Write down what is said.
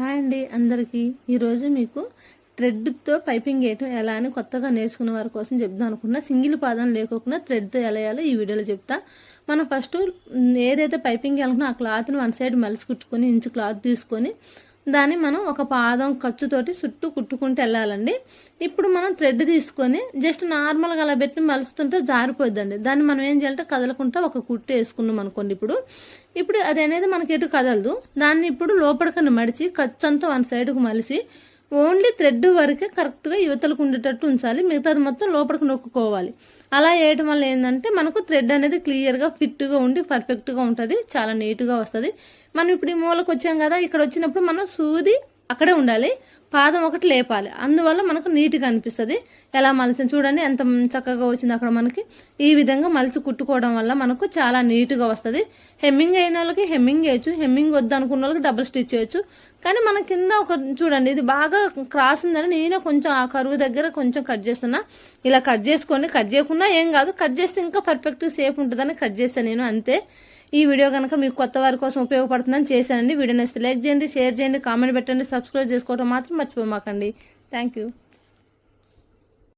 Hi అండి అందరికీ. ఈరోజు మీకు థ్రెడ్తో పైపింగ్ వేయటం ఎలా అని కొత్తగా నేర్చుకున్న వారి కోసం చెప్దాం అనుకున్నా. సింగిల్ పాదం లేకోకుండా థ్రెడ్తో ఎలా వేయాలో ఈ వీడియోలో చెప్తా. మనం ఫస్ట్ ఏదైతే పైపింగ్ వేయాలనుకున్నా ఆ క్లాత్ని వన్ సైడ్ మలుచుకుట్టుకొని ఇంచు క్లాత్ తీసుకొని దాన్ని మనం ఒక పాదం ఖర్చుతోటి చుట్టూ కుట్టుకుంటూ వెళ్ళాలండి. ఇప్పుడు మనం థ్రెడ్ తీసుకొని జస్ట్ నార్మల్గా అలా పెట్టి మలుస్తుంటే జారిపోద్దండి దాన్ని మనం ఏం చేయాలంటే కదలకుండా ఒక కుట్టు వేసుకున్నాం అనుకోండి ఇప్పుడు. ఇప్పుడు అది అనేది మనకి ఎటు కదలదు. దాన్ని ఇప్పుడు లోపలికన్నా మడిచి ఖర్చు అంతా వన్ సైడ్కు మలిసి ఓన్లీ థ్రెడ్ వరకే కరెక్ట్గా యువతలకు ఉండేటట్టు ఉంచాలి. మిగతాది మొత్తం లోపలికి నొక్కుకోవాలి. అలా వేయటం వల్ల ఏంటంటే మనకు థ్రెడ్ అనేది క్లియర్గా ఫిట్గా ఉండి పర్ఫెక్ట్గా ఉంటుంది. చాలా నీట్గా వస్తుంది. మనం ఇప్పుడు ఈ మూలకు వచ్చాం కదా ఇక్కడ వచ్చినప్పుడు మనం సూది అక్కడే ఉండాలి. పాదం ఒకటి లేపాలి. అందువల్ల మనకు నీట్గా అనిపిస్తుంది. ఎలా మలిచి చూడండి ఎంత చక్కగా వచ్చింది అక్కడ మనకి. ఈ విధంగా మలిచి కుట్టుకోవడం వల్ల మనకు చాలా నీట్గా వస్తుంది. హెమ్మింగ్ అయిన వాళ్ళకి హెమ్మింగ్ చేయొచ్చు. హెమ్మింగ్ వద్దు అనుకున్న వాళ్ళకి డబుల్ స్టిచ్ చేయొచ్చు. కానీ మన కింద ఒక చూడండి ఇది బాగా క్రాస్ ఉందని నేనే కొంచెం ఆ కరువు దగ్గర కొంచెం కట్ చేస్తున్నా. ఇలా కట్ చేసుకోండి కట్ చేయకుండా ఏం కాదు. కట్ చేస్తే ఇంకా పర్ఫెక్ట్గా సేఫ్ ఉంటుందని కట్ చేస్తాను నేను అంతే. ఈ వీడియో కనుక మీకు కొత్త వారి కోసం ఉపయోగపడుతుందని చేశానండి. వీడియో నచ్చితే లైక్ చేయండి షేర్ చేయండి కామెంట్ పెట్టండి సబ్స్క్రైబ్ చేసుకోవడం మాత్రం మర్చిపోమాకండి. Thank you